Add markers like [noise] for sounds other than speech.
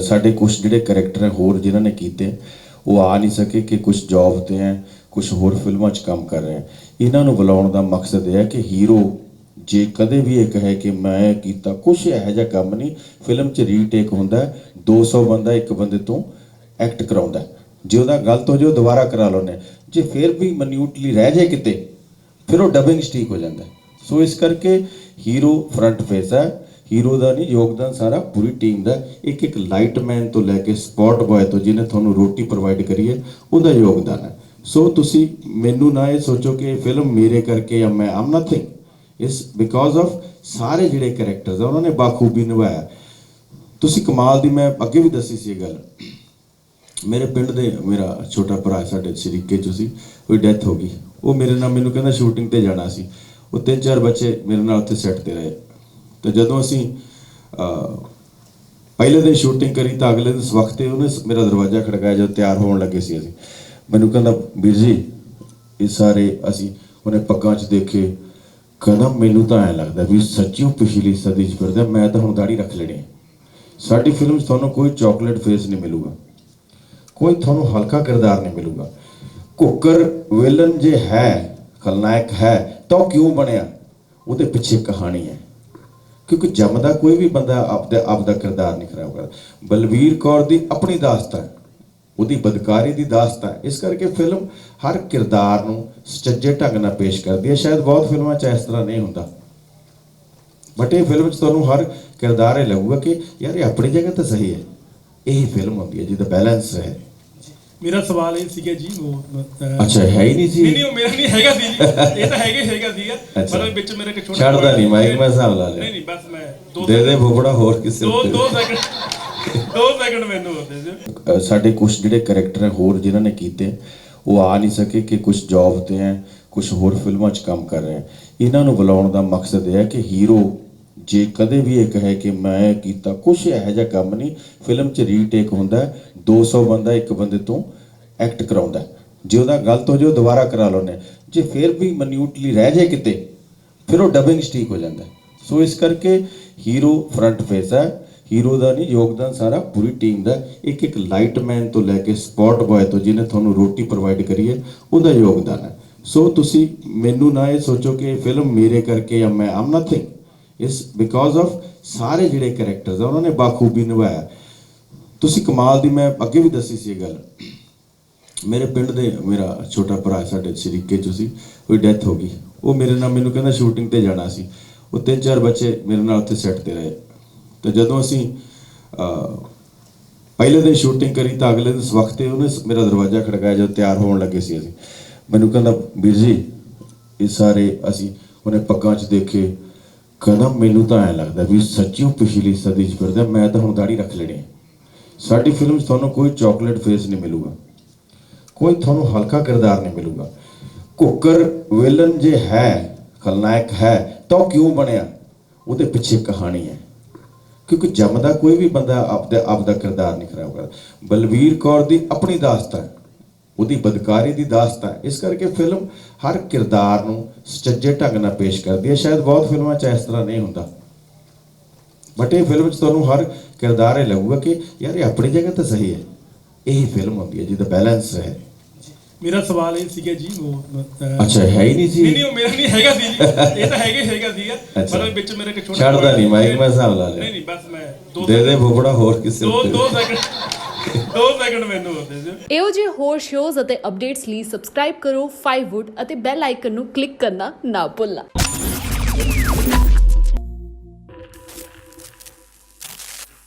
ਸਾਡੇ ਕੁਝ ਜਿਹੜੇ ਕੈਰੈਕਟਰ ਹੈ ਹੋਰ ਜਿਨ੍ਹਾਂ ਨੇ ਕੀਤੇ ਉਹ ਆ ਨਹੀਂ ਸਕੇ ਕਿ ਕੁਝ ਜੌਬ ਤੇ ਹੈ ਕੁਝ ਹੋਰ ਫਿਲਮਾਂ 'ਚ ਕੰਮ ਕਰ ਰਹੇ ਹੈ। ਇਹਨਾਂ ਨੂੰ ਬੁਲਾਉਣ ਦਾ ਮਕਸਦ ਇਹ ਹੈ ਕਿ ਹੀਰੋ ਜੇ ਕਦੇ ਵੀ ਇਹ ਕਹੇ ਕਿ ਮੈਂ ਕੀਤਾ ਕੁਝ ਇਹੋ ਜਿਹਾ ਕੰਮ ਨਹੀਂ ਫਿਲਮ 'ਚ ਰੀਟੇਕ ਹੁੰਦਾ ਹੈ, 200 ਬੰਦਾ ਇੱਕ ਬੰਦੇ ਤੋਂ ਐਕਟ ਕਰਾਉਂਦਾ ਜੇ ਉਹਦਾ ਗਲਤ ਹੋ ਜਾਏ ਉਹ ਦੁਬਾਰਾ ਕਰਾ ਲਾਉਂਦੇ ਜੇ ਫਿਰ ਵੀ ਮਨਿਊਟਲੀ ਰਹਿ ਜਾਏ ਕਿਤੇ ਫਿਰ ਉਹ ਡਬਿੰਗ ਸਟੀਕ ਹੋ ਜਾਂਦਾ ਸੋ ਇਸ ਕਰਕੇ ਹੀਰੋ ਫਰੰਟ ਫੇਸ ਹੈ। ਹੀਰੋ ਦਾ ਨਹੀਂ, ਯੋਗਦਾਨ ਸਾਰਾ ਪੂਰੀ ਟੀਮ ਦਾ। ਇੱਕ ਇੱਕ ਲਾਈਟਮੈਨ ਤੋਂ ਲੈ ਕੇ ਸਪੌਟ ਬॉय ਤੋਂ ਜਿਹਨੇ ਤੁਹਾਨੂੰ ਰੋਟੀ ਪ੍ਰੋਵਾਈਡ ਕਰੀ ਹੈ, ਉਹਦਾ ਯੋਗਦਾਨ ਹੈ। ਸੋ ਤੁਸੀਂ ਮੈਨੂੰ ਨਾ ਇਹ ਸੋਚੋ ਕਿ ਇਹ ਫਿਲਮ ਮੇਰੇ ਕਰਕੇ ਜਾਂ ਮੈਂ am nothing is because of ਸਾਰੇ ਜਿਹੜੇ ਕੈਰੈਕਟਰਸ ਆ, ਉਹਨਾਂ ਨੇ ਬਾਖੂਬੀ ਨਿਭਾਇਆ। ਤੁਸੀਂ ਕਮਾਲ ਦੀ, ਮੈਂ ਅੱਗੇ ਵੀ ਦੱਸੀ ਸੀ ਇਹ ਗੱਲ। ਮੇਰੇ ਪਿੰਡ ਦੇ, ਮੇਰਾ ਛੋਟਾ ਭਰਾ ਸਾਡੇ ਸ਼ਰੀਕੇ ਚ ਸੀ ਕੋਈ ਡੈਥ ਹੋ ਗਈ। ਉਹ ਮੇਰੇ ਨਾਲ ਮੈਨੂੰ ਕਹਿੰਦਾ ਸ਼ੂਟਿੰਗ ਤੇ ਜਾਣਾ ਸੀ। ਉਹ ਤਿੰਨ ਚਾਰ ਬੱਚੇ ਮੇਰੇ ਨਾਲ ਉੱਥੇ ਸੈੱਟ ਤੇ ਰਹੇ। ਤੇ ਜਦੋਂ ਅਸੀਂ ਪਹਿਲੇ ਦਿਨ ਸ਼ੂਟਿੰਗ ਕਰੀ ਤਾਂ ਅਗਲੇ ਦਿਨ ਇਸ ਵਕਤ ਤੇ ਉਹਨੇ ਮੇਰਾ ਦਰਵਾਜ਼ਾ ਖੜਕਾਇਆ ਜਦੋਂ ਤਿਆਰ ਹੋਣ ਲੱਗੇ ਸੀ ਅਸੀਂ। ਮੈਨੂੰ ਕਹਿੰਦਾ, ਵੀਰ ਜੀ, ਇਹ ਸਾਰੇ ਅਸੀਂ ਉਹਨੇ ਪੱਗਾਂ 'ਚ ਦੇਖੇ। ਕਹਿੰਦਾ, ਮੈਨੂੰ ਤਾਂ ਐ ਲੱਗਦਾ ਵੀ ਸੱਚੀਓ ਪਿਛਲੀ ਸਦੀ 'ਚ ਫਿਰਦਾ ਮੈਂ ਤਾਂ ਹੁਣ ਦਾੜੀ ਰੱਖ ਲੈਣੀ ਹੈ। ਸਾਡੀ ਫਿਲਮ 'ਚ ਤੁਹਾਨੂੰ ਕੋਈ ਚਾਕਲੇਟ ਫੇਸ ਨਹੀਂ ਮਿਲੂਗਾ। ਕੋਈ ਤੁਹਾਨੂੰ ਹਲਕਾ ਕਿਰਦਾਰ ਨਹੀਂ ਮਿਲੂਗਾ। ਕੁੱਕਰ ਵਿਲਨ ਜੇ ਹੈ, ਖਲਨਾਇਕ ਹੈ, ਤਾਂ ਉਹ ਕਿਉਂ ਬਣਿਆ? ਉਹਦੇ ਪਿੱਛੇ ਕਹਾਣੀ ਹੈ। ਕਿਉਂਕਿ ਜੰਮਦਾ ਕੋਈ ਵੀ ਬੰਦਾ ਆਪਦਾ ਆਪਦਾ ਕਿਰਦਾਰ ਨਹੀਂ ਖਰਾਬ ਕਰਦਾ। ਬਲਵੀਰ ਕੌਰ ਦੀ ਆਪਣੀ ਦਾਸਤਾਨ, ਉਹਦੀ ਬਦਕਾਰੀ ਦੀ ਦਾਸਤਾਨ, ਇਸ ਕਰਕੇ ਫਿਲਮ ਹਰ ਕਿਰਦਾਰ ਨੂੰ ਸੁਚੱਜੇ ਢੰਗ ਨਾਲ ਪੇਸ਼ ਕਰਦੀ ਹੈ। ਸ਼ਾਇਦ ਬਹੁਤ ਫਿਲਮਾਂ 'ਚ ਇਸ ਤਰ੍ਹਾਂ ਨਹੀਂ ਹੁੰਦਾ। ਬਟ ਇਹ ਫਿਲਮ 'ਚ ਤੁਹਾਨੂੰ ਹਰ ਕਿਰਦਾਰ ਇਹ ਲੱਗੂਗਾ ਕਿ ਯਾਰ ਇਹ ਆਪਣੀ ਜਗ੍ਹਾ ਤੇ ਸਹੀ ਹੈ। ਇਹ ਫਿਲਮ ਹੁੰਦੀ ਹੈ ਜਿਹਦਾ ਬੈਲੈਂਸ ਹੈ। ਮੇਰਾ ਸਵਾਲ ਇਹ ਸੀਗਾ ਜੀ ਉਹ ਅੱਛਾ ਹੈ ਹੀ ਨਹੀਂ ਨਹੀਂ ਨਹੀਂ ਸੀ ਉਹ ਮੇਰਾ ਨਹੀਂ ਹੈਗਾ ਸੀ ਜੀ [laughs] ਇਹ ਤਾਂ ਹੈਗਾ ਹੀ ਹੈਗਾ ਸੀਗਾ। ਮਤਲਬ ਵਿੱਚ ਮੇਰਾ ਇੱਕ ਛੋਟਾ ਛੱਡਦਾ ਨਹੀਂ, ਸੀ। ਮਾਈਕ ਮੈਂ ਹਿਸਾਬ ਲਾ ਲਿਆ। ਨਹੀਂ ਨਹੀਂ ਬਸ ਮੈਂ ਦੋ ਦੇ ਫੁੱਫੜਾ ਹੋਰ ਕਿਸੇ ਦੋ। ਦੋ ਸੈਕਿੰਡ ਦੋ ਸੈਕਿੰਡ ਮੈਨੂੰ ਹੁੰਦੇ ਸੀ ਸਾਡੇ ਕੁਝ ਜਿਹੜੇ ਕੈਰੈਕਟਰ ਹੈ ਹੋਰ ਜਿਨ੍ਹਾਂ ਨੇ ਕੀਤੇ ਉਹ ਆ ਨਹੀਂ ਸਕੇ ਕਿ ਕੁਝ ਜੌਬ ਤੇ ਹੈ ਕੁਝ ਹੋਰ ਫਿਲਮਾਂ 'ਚ ਕੰਮ ਕਰ ਰਹੇ ਇਹਨਾਂ ਨੂੰ ਬੁਲਾਉਣ ਦਾ ਮਕਸਦ ਇਹ ਹੈ ਕਿ ਹੀਰੋ ਜੇ ਕਦੇ ਵੀ ਇਹ ਕਹੇ ਕਿ ਮੈਂ ਕੀਤਾ ਕੁਝ ਇਹੋ ਜਿਹਾ ਕੰਮ ਨਹੀਂ ਫਿਲਮ 'ਚ ਰੀਟੇਕ ਹੁੰਦਾ ਹੈ, 200 ਬੰਦਾ ਇੱਕ ਬੰਦੇ ਤੋਂ ਐਕਟ ਕਰਾਉਂਦਾ ਜੇ ਉਹਦਾ ਗਲਤ ਹੋ ਜਾਏ, ਉਹ ਦੁਬਾਰਾ ਕਰਾ ਲਾਉਂਦੇ ਜੇ ਫਿਰ ਵੀ ਮਨਿਊਟਲੀ ਰਹਿ ਜਾਏ ਕਿਤੇ, ਫਿਰ ਉਹ ਡਬਿੰਗ ਸਟੀਕ ਹੋ ਜਾਂਦਾ ਸੋ ਇਸ ਕਰਕੇ ਹੀਰੋ ਫਰੰਟ ਫੇਸ ਹੈ। ਹੀਰੋ ਦਾ ਨਹੀਂ, ਯੋਗਦਾਨ ਸਾਰਾ ਪੂਰੀ ਟੀਮ ਦਾ ਇੱਕ ਇੱਕ ਲਾਈਟਮੈਨ ਤੋਂ ਲੈ ਕੇ ਸਪੌਟ ਬॉय ਤੋਂ ਜਿਹਨੇ ਤੁਹਾਨੂੰ ਰੋਟੀ ਪ੍ਰੋਵਾਈਡ ਕਰੀ ਹੈ, ਉਹਦਾ ਯੋਗਦਾਨ ਹੈ। ਸੋ ਤੁਸੀਂ ਮੈਨੂੰ ਨਾ ਇਹ ਸੋਚੋ ਕਿ ਇਹ ਫਿਲਮ ਮੇਰੇ ਕਰਕੇ ਜਾਂ ਮੈਂ am nothing is because of ਸਾਰੇ ਜਿਹੜੇ ਕੈਰੈਕਟਰਸ ਆ, ਉਹਨਾਂ ਨੇ ਬਾਖੂਬੀ ਨਿਭਾਇਆ। ਤੁਸੀਂ ਕਮਾਲ ਦੀ ਮੈਂ ਅੱਗੇ ਵੀ ਦੱਸੀ ਸੀ ਇਹ ਗੱਲ। ਮੇਰੇ ਪਿੰਡ ਦੇ ਮੇਰਾ ਛੋਟਾ ਭਰਾ ਸਾਡੇ ਸ਼ਰੀਕੇ ਚ ਸੀ ਕੋਈ ਡੈਥ ਹੋ ਗਈ। ਉਹ ਮੇਰੇ ਨਾਲ ਮੈਨੂੰ ਕਹਿੰਦਾ ਸ਼ੂਟਿੰਗ ਤੇ ਜਾਣਾ ਸੀ। ਉਹ ਤਿੰਨ ਚਾਰ ਬੱਚੇ ਮੇਰੇ ਨਾਲ ਉੱਥੇ ਸੈੱਟ ਤੇ ਰਹੇ। ਤੇ ਜਦੋਂ ਅਸੀਂ ਪਹਿਲੇ ਦਿਨ ਸ਼ੂਟਿੰਗ ਕਰੀ ਤਾਂ ਅਗਲੇ ਦਿਨ ਇਸ ਵਕਤ ਤੇ ਉਹਨੇ ਮੇਰਾ ਦਰਵਾਜ਼ਾ ਖੜਕਾਇਆ ਜਦੋਂ ਤਿਆਰ ਹੋਣ ਲੱਗੇ ਸੀ ਅਸੀਂ। ਮੈਨੂੰ ਕਹਿੰਦਾ, ਵੀਰ ਜੀ, ਇਹ ਸਾਰੇ ਅਸੀਂ ਉਹਨੇ ਪੱਗਾਂ 'ਚ ਦੇਖੇ। ਕਹਿੰਦਾ ਮੈਨੂੰ ਤਾਂ ਐ ਲੱਗਦਾ ਵੀ ਸੱਚੀਓ ਪਿਛਲੀ ਸਦੀ 'ਚ ਫਿਰਦਾ ਮੈਂ ਤਾਂ ਹੁਣ ਦਾੜੀ ਰੱਖ ਲੈਣੀ ਹੈ ਸਾਡੀ ਫਿਲਮ 'ਚ ਤੁਹਾਨੂੰ ਕੋਈ ਚਾਕਲੇਟ ਫੇਸ ਨਹੀਂ ਮਿਲੂਗਾ। ਕੋਈ ਤੁਹਾਨੂੰ ਹਲਕਾ ਕਿਰਦਾਰ ਨਹੀਂ ਮਿਲੂਗਾ। ਕੁੱਕਰ ਵਿਲਨ ਜੇ ਹੈ, ਖਲਨਾਇਕ ਹੈ, ਤਾਂ ਉਹ ਕਿਉਂ ਬਣਿਆ? ਉਹਦੇ ਪਿੱਛੇ ਕਹਾਣੀ ਹੈ। ਕਿਉਂਕਿ ਜੰਮਦਾ ਕੋਈ ਵੀ ਬੰਦਾ ਆਪਦਾ ਆਪਦਾ ਕਿਰਦਾਰ ਨਹੀਂ ਖਰਾਬ ਕਰਦਾ। ਬਲਵੀਰ ਕੌਰ ਦੀ ਆਪਣੀ ਦਾਸਤਾਨ, ਉਹਦੀ ਬਦਕਾਰੀ ਦੀ ਦਾਸਤਾਨ, ਇਸ ਕਰਕੇ ਫਿਲਮ ਹਰ ਕਿਰਦਾਰ ਨੂੰ ਸੁਚੱਜੇ ਢੰਗ ਨਾਲ ਪੇਸ਼ ਕਰਦੀ ਹੈ। ਸ਼ਾਇਦ ਬਹੁਤ ਫਿਲਮਾਂ 'ਚ ਇਸ ਤਰ੍ਹਾਂ ਨਹੀਂ ਹੁੰਦਾ। ਬਟ ਇਹ ਫਿਲਮ 'ਚ ਤੁਹਾਨੂੰ ਹਰ ਕਿਰਦਾਰ ਇਹ ਲੱਗੂਗਾ ਕਿ ਯਾਰ ਇਹ ਆਪਣੀ ਜਗ੍ਹਾ ਤੇ ਸਹੀ ਹੈ। ਇਹ ਫਿਲਮ ਹੁੰਦੀ ਹੈ ਜਿਹਦਾ ਬੈਲੈਂਸ ਹੈ ਮੇਰਾ ਸਵਾਲ ਇਹ ਸੀਗਾ ਜੀ ਉਹ ਅੱਛਾ ਹੈ ਹੀ ਨਹੀਂ ਨਹੀਂ ਨਹੀਂ ਸੀ ਉਹ ਮੇਰਾ ਨਹੀਂ ਹੈਗਾ ਸੀ ਜੀ ਇਹ ਤਾਂ ਹੈਗਾ ਹੀ ਹੈਗਾ ਸੀਗਾ। ਮਤਲਬ ਵਿੱਚ ਮੇਰਾ ਇੱਕ ਛੋਟਾ ਛੱਡਦਾ ਨਹੀਂ, ਸੀ। ਮਾਈਕ ਮੈਂ ਹਿਸਾਬ ਲਾ ਲਿਆ। ਨਹੀਂ ਨਹੀਂ ਬਸ ਮੈਂ ਦੋ ਦੇ ਦੇ ਫੁੱਫੜਾ ਹੋਰ ਕਿਸੇ ਦੋ। ਦੋ ਸੈਕਿੰਡ ਦੋ ਸੈਕਿੰਡ ਮੈਨੂੰ ਹੁੰਦੇ ਸੀ ਇਹੋ ਜਿਹੇ ਹੋਰ ਸ਼ੋਜ਼ ਅਤੇ ਅਪਡੇਟਸ ਲਈ ਸਬਸਕ੍ਰਾਈਬ ਕਰੋ 5wood ਅਤੇ ਬੈਲ ਆਈਕਨ ਨੂੰ ਕਲਿੱਕ ਕਰਨਾ ਨਾ ਭੁੱਲਣਾ